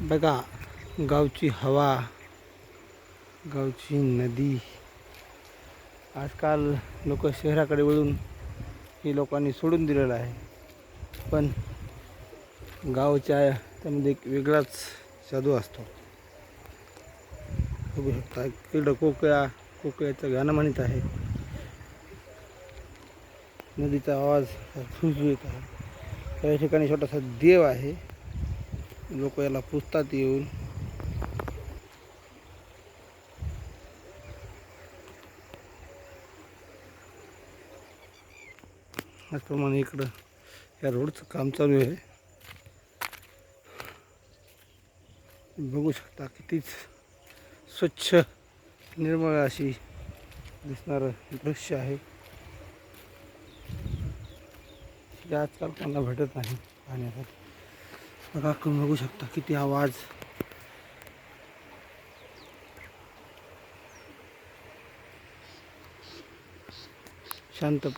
बघा गावची हवा गावची नदी. आजकाल लोक शहराकडे वळून हे लोकांनी सोडून दिलेलं आहे. पण गावच्या त्यामध्ये एक वेगळाच जादू असतो. बघू शकता इकडं कोकळा कोकळ्याचं गाणं म्हणत आहे. नदीचा आवाज सुळसुळीत आहे. या ठिकाणी छोटासा देव आहे. लोक याला पुजतात येऊन. त्याचप्रमाणे इकडं या रोडचं काम चालू आहे. बघू शकता कितीच स्वच्छ निर्मळ अशी दिसणारं दृश्य आहे. आजकाल कोणाला भेटत नाही पाहण्यासाठी. बघा तुम्ही बघू शकता. किती आवाज. शांत